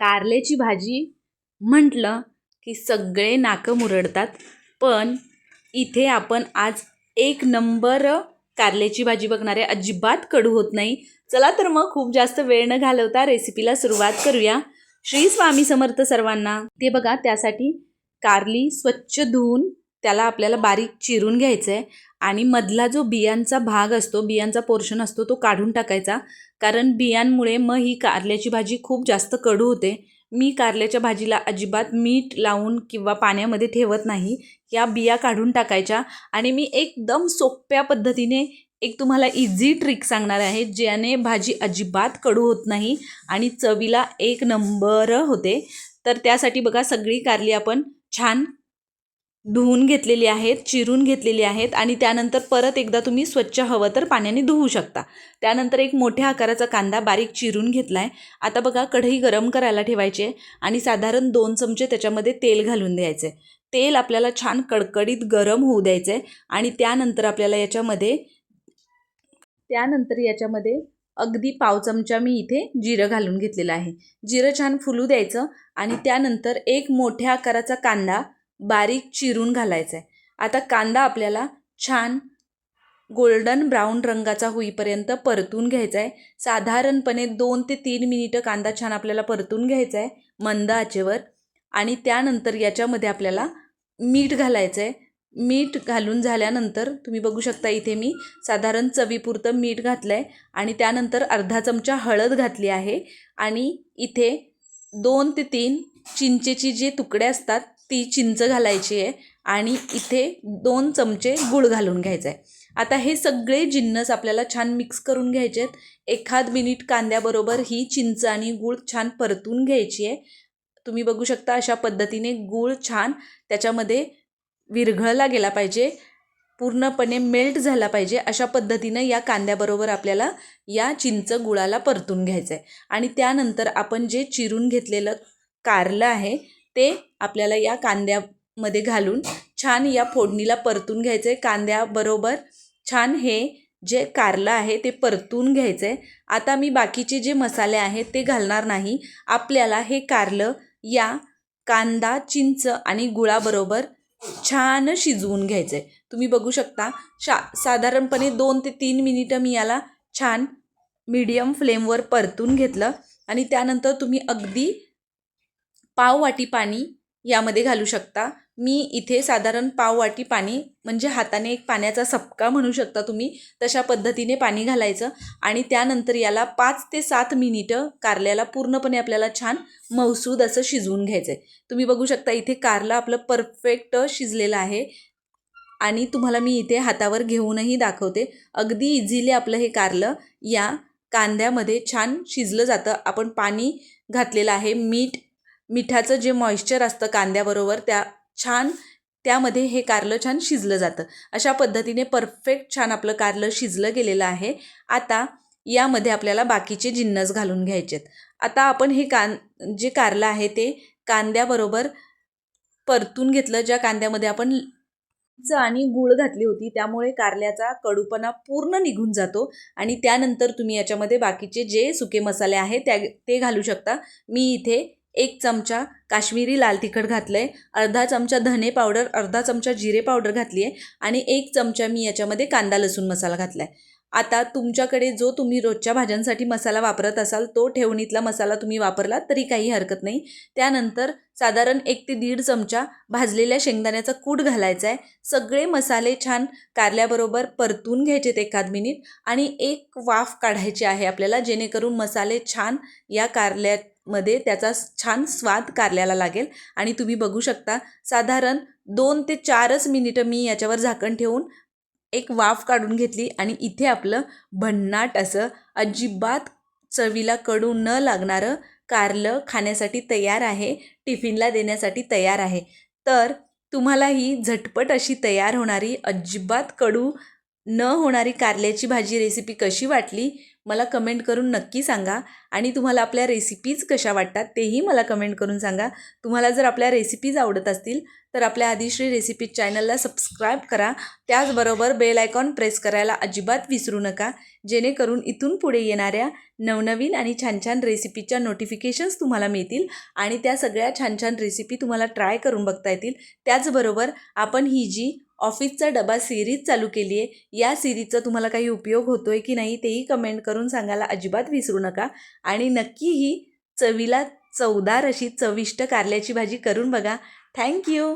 कारल्याची भाजी म्हटलं की सगळे नाकं मुरडतात. पण इथे आपण आज एक नंबर कारल्याची भाजी बघणारे अजिबात कडू होत नाही. चला तर मग खूप जास्त वेळ न घालवता रेसिपीला सुरुवात करूया. श्री स्वामी समर्थ सर्वांना. ते बघा त्यासाठी कारली स्वच्छ धुवून त्याला आपल्याला बारीक चिरून घ्यायचं आहे आणि मधला जो बियांचा भाग असतो बियांचा पोर्शन असतो तो काढून टाकायचा. कारण बियांमुळे मग ही कारल्याची भाजी खूप जास्त कडू होते. मी कारल्याच्या भाजीला अजिबात मीठ लावून किंवा पाण्यामध्ये ठेवत नाही. या बिया काढून टाकायच्या आणि मी एकदम सोप्या पद्धतीने एक तुम्हाला इझी ट्रिक सांगणार आहे ज्याने भाजी अजिबात कडू होत नाही आणि चवीला एक नंबर होते. तर त्यासाठी बघा सगळी कारली आपण छान धुवून घेतलेली आहेत चिरून घेतलेली आहेत आणि त्यानंतर परत एकदा तुम्ही स्वच्छ हवं तर पाण्याने धुवू शकता. त्यानंतर एक मोठ्या आकाराचा कांदा बारीक चिरून घेतला आहे आता बघा कढई गरम करायला ठेवायची आहे आणि साधारण दोन चमचे त्याच्यामध्ये तेल घालून द्यायचं. आहे तेल आपल्याला छान कडकडीत गरम होऊ द्यायचं आहे आणि त्यानंतर आपल्याला याच्यामध्ये त्यानंतर याच्यामध्ये अगदी पाव चमचा मी इथे जिरं घालून घेतलेलं आहे. जिरं छान फुलू द्यायचं आणि त्यानंतर एक मोठ्या आकाराचा कांदा बारीक चिरून घालायचा आहे आता कांदा आपल्याला छान गोल्डन ब्राऊन रंगाचा होईपर्यंत परतून घ्यायचा आहे साधारणपणे दोन ते तीन मिनिटं कांदा छान आपल्याला परतून घ्यायचा आहे मंद आचेवर. आणि त्यानंतर याच्यामध्ये आपल्याला मीठ घालायचं आहे मीठ घालून झाल्यानंतर तुम्ही बघू शकता इथे मी साधारण चवीपुरतं मीठ घातलं आहे आणि त्यानंतर अर्धा चमचा हळद घातली आहे. आणि इथे दोन ते तीन चिंचेची जे तुकडे असतात ती चिंच घालायची आहे आणि इथे दोन चमचे गूळ घालून घ्यायचं आहे आता हे सगळे जिन्नस आपल्याला छान मिक्स करून घ्यायचे आहेत. एखाद मिनिट कांद्याबरोबर ही चिंच आणि गूळ छान परतून घ्यायची आहे. तुम्ही बघू शकता अशा पद्धतीने गूळ छान त्याच्यामध्ये विरघळला गेला पाहिजे पूर्णपणे मेल्ट झाला पाहिजे अशा पद्धतीनं या कांद्याबरोबर आपल्याला या चिंच गुळाला परतून घ्यायचं आहे आणि त्यानंतर आपण जे चिरून घेतलेलं कारलं आहे ते आपल्याला या कांद्यामध्ये घालून छान या फोडणीला परतून घ्यायचं आहे कांद्याबरोबर छान हे जे कारलं आहे ते परतून घ्यायचं आहे आता मी बाकीचे जे मसाले आहेत ते घालणार नाही. आपल्याला हे कारलं या कांदा चिंच आणि गुळाबरोबर छान शिजवून घ्यायचं आहे तुम्ही बघू शकता शा साधारणपणे दोन ते तीन मिनिटं मी याला छान मीडियम फ्लेमवर परतून घेतलं आणि त्यानंतर तुम्ही अगदी पाववाटी पाणी यामध्ये घालू शकता. मी इथे साधारण पाववाटी पाणी म्हणजे हाताने एक पाण्याचा सपका म्हणू शकता तुम्ही तशा पद्धतीने पाणी घालायचं आणि त्यानंतर याला पाच ते सात मिनिटं कारल्याला पूर्णपणे आपल्याला छान मौसूद असं शिजवून घ्यायचं आहे तुम्ही बघू शकता इथे कारलं आपलं परफेक्ट शिजलेलं आहे आणि तुम्हाला मी इथे हातावर घेऊनही दाखवते. अगदी इझिली आपलं हे कारलं या कांद्यामध्ये छान शिजलं जातं. आपण पाणी घातलेलं आहे मीठ मिठाचं जे मॉइश्चर असतं कांद्याबरोबर त्या छान त्यामध्ये हे कारलं छान शिजलं जातं. अशा पद्धतीने परफेक्ट छान आपलं कारलं शिजलं गेलेलं आहे. आता यामध्ये आपल्याला बाकीचे जिन्नस घालून घ्यायचे आहेत आता आपण हे कां जे कारलं आहे ते कांद्याबरोबर परतून घेतलं ज्या कांद्यामध्ये आपण आणि गूळ घातली होती त्यामुळे कारल्याचा कडूपणा पूर्ण निघून जातो आणि त्यानंतर तुम्ही याच्यामध्ये बाकीचे जे सुके मसाले आहेत त्या ते घालू शकता. मी इथे एक चमचा काश्मीरी लाल तिखट घातलं आहे अर्धा चमचा धने पावडर अर्धा चमचा जिरे पावडर घातली आहे आणि एक चमचा मी याच्यामध्ये कांदा लसूण मसाला घातला आहे आता तुमच्याकडे जो तुम्ही रोजच्या भाज्यांसाठी मसाला वापरत असाल तो ठेवणीतला मसाला तुम्ही वापरला तरी काही हरकत नाही. त्यानंतर साधारण एक ते दीड चमचा भाजलेल्या शेंगदाण्याचा कूट घालायचा आहे सगळे मसाले छान कारल्याबरोबर परतून घ्यायचेत एखाद मिनिट आणि एक वाफ काढायची आहे आपल्याला जेणेकरून मसाले छान या कारल्या मध्ये त्याचा छान स्वाद कारल्याला लागेल. आणि तुम्ही बघू शकता साधारण दोन ते चारच मिनिटं मी याच्यावर झाकण ठेवून एक वाफ काढून घेतली. आणि इथे आपलं भन्नाट असं अजिबात चवीला कडू न लागणारं कारलं खाण्यासाठी तयार आहे टिफिनला देण्यासाठी तयार आहे. तर तुम्हाला ही झटपट अशी तयार होणारी अजिबात कडू न होणारी कारल्याची भाजी रेसिपी कशी वाटली? मला कमेंट करून नक्की सांगा. आणि तुम्हाला आपल्या रेसिपीज कशा वाटतात तेही मला कमेंट करून सांगा. तुम्हाला जर आपल्या रेसिपीज आवडत असतील तर आपल्या आदिश्री रेसिपी चॅनलला सबस्क्राईब करा. त्याचबरोबर बेल आयकॉन प्रेस करायला अजिबात विसरू नका. जेणेकरून इथून पुढे येणाऱ्या नवनवीन आणि छान छान रेसिपीच्या नोटिफिकेशन्स तुम्हाला मिळतील. आणि त्या सगळ्या छान छान रेसिपी तुम्हाला ट्राय करून बघता येतील. त्याचबरोबर आपण ही जी ऑफिसचा डबा सिरीज चालू केली आहे. या सिरीजचा तुम्हाला काही उपयोग होतो आहे की नाही तेही कमेंट करून सांगायला अजिबात विसरू नका. आणि नक्की ही चवीला चवदार अशी चविष्ट कारल्याची भाजी करून बघा. थँक्यू